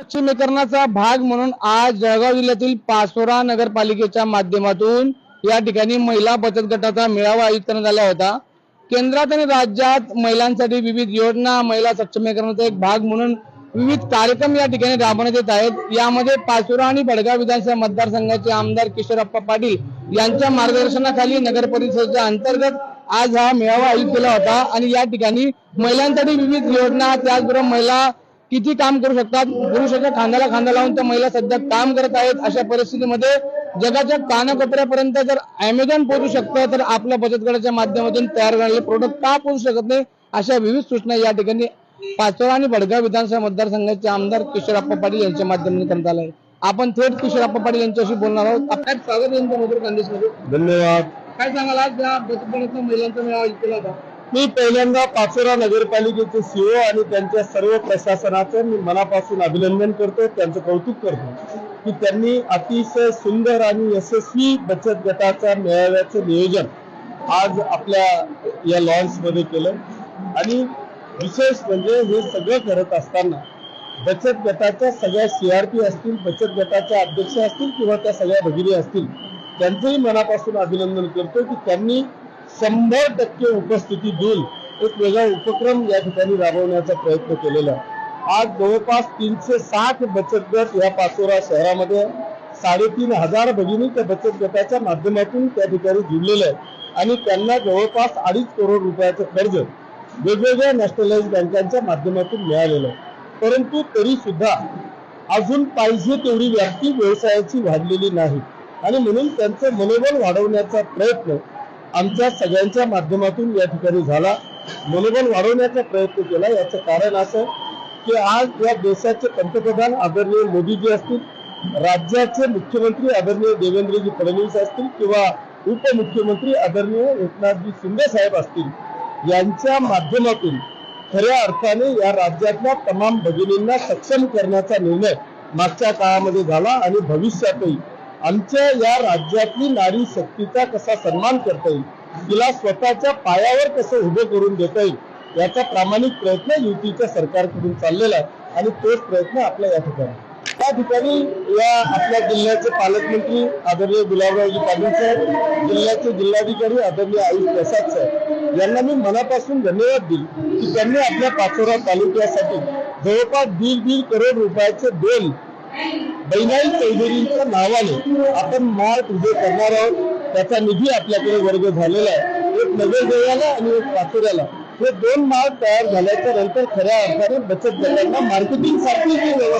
सक्षमीकरणाचा भाग म्हणून आज जळगाव जिल्ह्यातील पाचोरा नगरपालिकेच्या माध्यमातून या ठिकाणी महिला बचत गटाचा मेळावा आयोजित करण्यात आला होता. केंद्रात आणि राज्यात महिलांसाठी विविध योजना महिला सक्षमीकरणाचा एक भाग म्हणून विविध कार्यक्रम या ठिकाणी राबवण्यात येत आहेत. यामध्ये पाचोरा आणि बडगाव विधानसभा मतदारसंघाचे आमदार किशोरप्पा पाटील यांच्या मार्गदर्शनाखाली नगर परिषदेच्या अंतर्गत आज हा मेळावा आयोजित केला होता. आणि या ठिकाणी महिलांसाठी विविध योजना त्याचबरोबर महिला किती काम करू शकतात? पुरुषाच्या खांद्याला खांदा लावून त्या महिला सध्या काम करत आहेत अशा परिस्थितीमध्ये जगाच्या कानाकोपऱ्यापर्यंत जर अमेझॉन पोहोचू शकतं तर आपल्या बचत गटाच्या माध्यमातून तयार झालेले प्रोडक्ट का पोहोचू शकत नाही अशा विविध सूचना या ठिकाणी पाचोरा आणि भडगाव विधानसभा मतदारसंघाचे आमदार किशोरप्पा पाटील यांच्या माध्यमातून करण्यात आलं आहे. आपण थेट किशोरप्पा पाटील यांच्याशी बोलणार आहोत. आपल्यात स्वागत यांचं मधुर खानदेशमध्ये. धन्यवाद. काय सांगाल आज या बचत गटाचा महिलांचा मेळावा केला होता मी पहिल्यांदा पाचोरा नगरपालिकेचे सीओ आणि त्यांच्या सर्व प्रशासनाचं मी मनापासून अभिनंदन करतो त्यांचं कौतुक करतो की त्यांनी अतिशय सुंदर आणि यशस्वी बचत गटाच्या मेळाव्याचं नियोजन आज आपल्या या लॉन्समध्ये केलं. आणि विशेष म्हणजे हे सगळं करत असताना बचत गटाच्या सगळ्या सीआरपी असतील बचत गटाच्या अध्यक्ष असतील किंवा त्या सगळ्या भगिनी असतील त्यांचंही मनापासून अभिनंदन करतो की त्यांनी शंभर टक्के उपस्थिती देऊन एक वेगळा उपक्रम या ठिकाणी राबवण्याचा प्रयत्न केलेला आज जवळपास तीनशे साठ बचत गट या पाचोरा शहरामध्ये साडेतीन हजार भगिनी त्या बचत गटाच्या माध्यमातून त्या ठिकाणी जुळलेल्या आहेत. आणि त्यांना जवळपास अडीच करोड रुपयाचं कर्ज वेगवेगळ्या नॅशनलाइज बँकांच्या माध्यमातून मिळालेलं आहे. परंतु तरी सुद्धा अजून पाहिजे तेवढी व्याप्ती व्यवसायाची वाढलेली नाही. आणि म्हणून त्यांचं मनोबल वाढवण्याचा प्रयत्न आमच्या सगळ्यांच्या माध्यमातून या ठिकाणी झाला. मनोबल वाढवण्याचा प्रयत्न केला. याचं कारण असं की आज या देशाचे पंतप्रधान आदरणीय मोदीजी असतील राज्याचे मुख्यमंत्री आदरणीय देवेंद्रजी फडणवीस असतील किंवा उपमुख्यमंत्री आदरणीय एकनाथजी शिंदे साहेब असतील यांच्या माध्यमातून खऱ्या अर्थाने या राज्यातल्या तमाम भगिनींना सक्षम करण्याचा निर्णय मागच्या काळामध्ये झाला आणि भविष्यातही आमच्या या राज्यातली नारी शक्तीचा कसा सन्मान करता येईल? तिला स्वतःच्या पायावर कसं उभं करून देता येईल? याचा प्रामाणिक प्रयत्न युतीच्या सरकारकडून चाललेला आहे आणि तोच प्रयत्न आपल्या या ठिकाणी. त्या ठिकाणी या आपल्या जिल्ह्याचे पालकमंत्री आदरणीय गुलाबरावजी पाटील साहेब जिल्ह्याचे जिल्हाधिकारी आदरणीय आयुष प्रसाद साहेब यांना मी मनापासून धन्यवाद दिले की त्यांनी आपल्या पाचोरा तालुक्यासाठी जवळपास दीड दीड करोड रुपयाचे दोन बैनाई चौधरींच्या नावाने आपण मार्ट उभे करणार आहोत. त्याचा निधी आपल्याकडे वर्ग झालेला आहे. एक नगरदेवाला आणि एक पाचोऱ्याला. हे दोन मार्ग तयार झाल्याच्यानंतर खऱ्या अर्थाने बचत गटांना मार्केटिंगसाठी